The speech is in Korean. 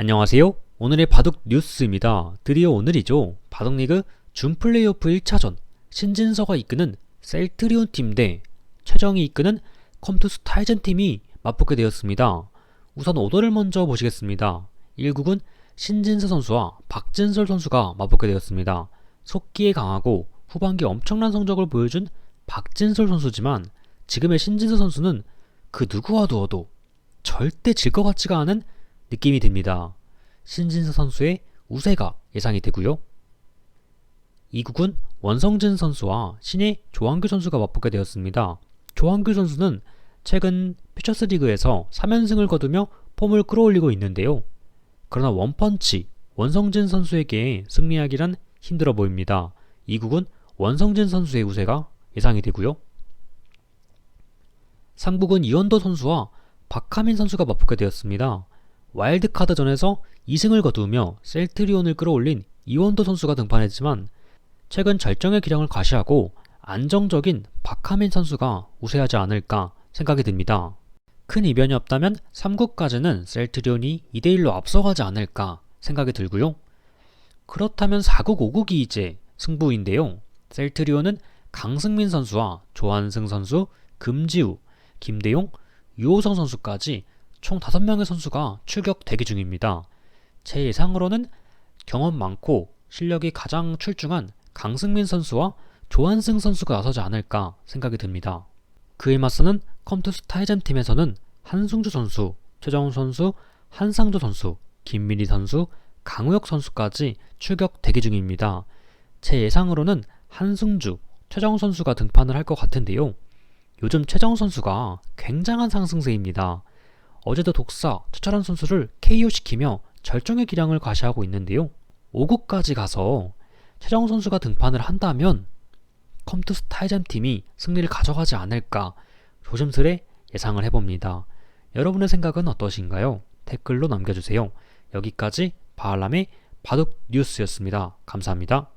안녕하세요. 오늘의 바둑 뉴스입니다. 드디어 오늘이죠. 바둑리그 준 플레이오프 1차전 신진서가 이끄는 셀트리온 팀 대 최정이 이끄는 컴투스 타이전 팀이 맞붙게 되었습니다. 우선 오더를 먼저 보시겠습니다. 1국은 신진서 선수와 박진설 선수가 맞붙게 되었습니다. 속기에 강하고 후반기 엄청난 성적을 보여준 박진설 선수지만 지금의 신진서 선수는 그 누구와 두어도 절대 질 것 같지가 않은 느낌이 듭니다. 신진서 선수의 우세가 예상이 되고요. 2국은 원성진 선수와 신의 조한규 선수가 맞붙게 되었습니다. 조한규 선수는 최근 퓨처스 리그에서 3연승을 거두며 폼을 끌어올리고 있는데요. 그러나 원펀치 원성진 선수에게 승리하기란 힘들어 보입니다. 2국은 원성진 선수의 우세가 예상이 되고요. 3국은 이원도 선수와 박하민 선수가 맞붙게 되었습니다. 와일드카드전에서 2승을 거두며 셀트리온을 끌어올린 이원도 선수가 등판했지만 최근 절정의 기량을 과시하고 안정적인 박하민 선수가 우세하지 않을까 생각이 듭니다. 큰 이변이 없다면 3국까지는 셀트리온이 2대1로 앞서가지 않을까 생각이 들고요. 그렇다면 4국, 5국이 이제 승부인데요. 셀트리온은 강승민 선수와 조한승 선수, 금지우, 김대용, 유호성 선수까지 총 5명의 선수가 출격 대기 중입니다. 제 예상으로는 경험 많고 실력이 가장 출중한 강승민 선수와 조한승 선수가 나서지 않을까 생각이 듭니다. 그에 맞서는 컴투스 타이전 팀에서는 한승주 선수, 최정훈 선수, 한상조 선수, 김민희 선수, 강우혁 선수까지 출격 대기 중입니다. 제 예상으로는 한승주, 최정훈 선수가 등판을 할 것 같은데요. 요즘 최정훈 선수가 굉장한 상승세입니다. 어제도 독사 최철환 선수를 KO시키며 절정의 기량을 과시하고 있는데요. 5국까지 가서 최정훈 선수가 등판을 한다면 컴투 스 타이전 팀이 승리를 가져가지 않을까 조심스레 예상을 해봅니다. 여러분의 생각은 어떠신가요? 댓글로 남겨주세요. 여기까지 바알람의 바둑 뉴스였습니다. 감사합니다.